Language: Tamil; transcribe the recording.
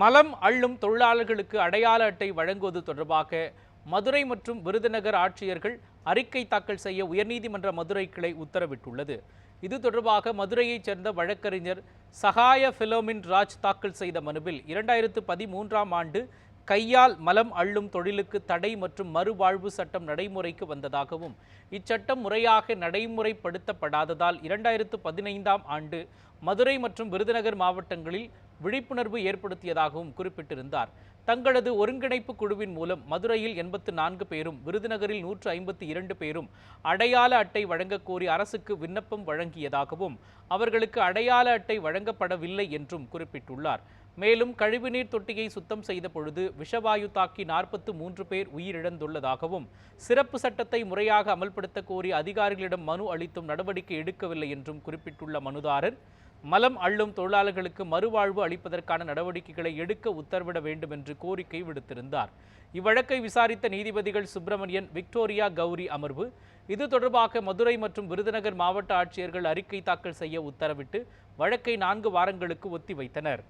மலம் அள்ளும் தொழிலாளர்களுக்கு அடையாள அட்டை வழங்குவது தொடர்பாக மதுரை மற்றும் விருதுநகர் ஆட்சியர்கள் அறிக்கை தாக்கல் செய்ய உயர்நீதிமன்ற மதுரை கிளை உத்தரவிட்டுள்ளது. இது தொடர்பாக மதுரையைச் சேர்ந்த வழக்கறிஞர் சகாய ஃபிலோமின் ராஜ் தாக்கல் செய்த மனுவில் இரண்டாயிரத்து பதிமூன்றாம் ஆண்டு கையால் மலம் அள்ளும் தொழிலுக்கு தடை மற்றும் மறுவாழ்வு சட்டம் நடைமுறைக்கு வந்ததாகவும் இச்சட்டம் முறையாக நடைமுறைப்படுத்தப்படாததால் இரண்டாயிரத்து பதினைந்தாம் ஆண்டு மதுரை மற்றும் விருதுநகர் மாவட்டங்களில் விழிப்புணர்வு ஏற்படுத்தியதாகவும் குறிப்பிட்டிருந்தார். தங்களது ஒருங்கிணைப்பு குழுவின் மூலம் மதுரையில் எண்பத்து நான்கு பேரும் விருதுநகரில் நூற்று ஐம்பத்தி இரண்டு பேரும் அடையாள அட்டை வழங்கக்கோரி அரசுக்கு விண்ணப்பம் வழங்கியதாகவும் அவர்களுக்கு அடையாள அட்டை வழங்கப்படவில்லை என்றும் குறிப்பிட்டுள்ளார். மேலும் கழிவுநீர் தொட்டியை சுத்தம் செய்த பொழுது விஷவாயு தாக்கி நாற்பத்து மூன்று பேர் உயிரிழந்துள்ளதாகவும் சிறப்பு சட்டத்தை முறையாக அமல்படுத்த கோரி அதிகாரிகளிடம் மனு அளித்தும் நடவடிக்கை எடுக்கவில்லை என்றும் குறிப்பிட்டுள்ள மனுதாரர் மலம் அள்ளும் தொழிலாளர்களுக்கு மறுவாழ்வு அளிப்பதற்கான நடவடிக்கைகளை எடுக்க உத்தரவிட வேண்டும் என்று கோரிக்கை விடுத்திருந்தார். இவ்வழக்கை விசாரித்த நீதிபதிகள் சுப்பிரமணியன் விக்டோரியா கௌரி அமர்வு இது தொடர்பாக மதுரை மற்றும் விருதுநகர் மாவட்ட ஆட்சியர்கள் அறிக்கை தாக்கல் செய்ய உத்தரவிட்டு வழக்கை நான்கு வாரங்களுக்கு ஒத்திவைத்தனர்.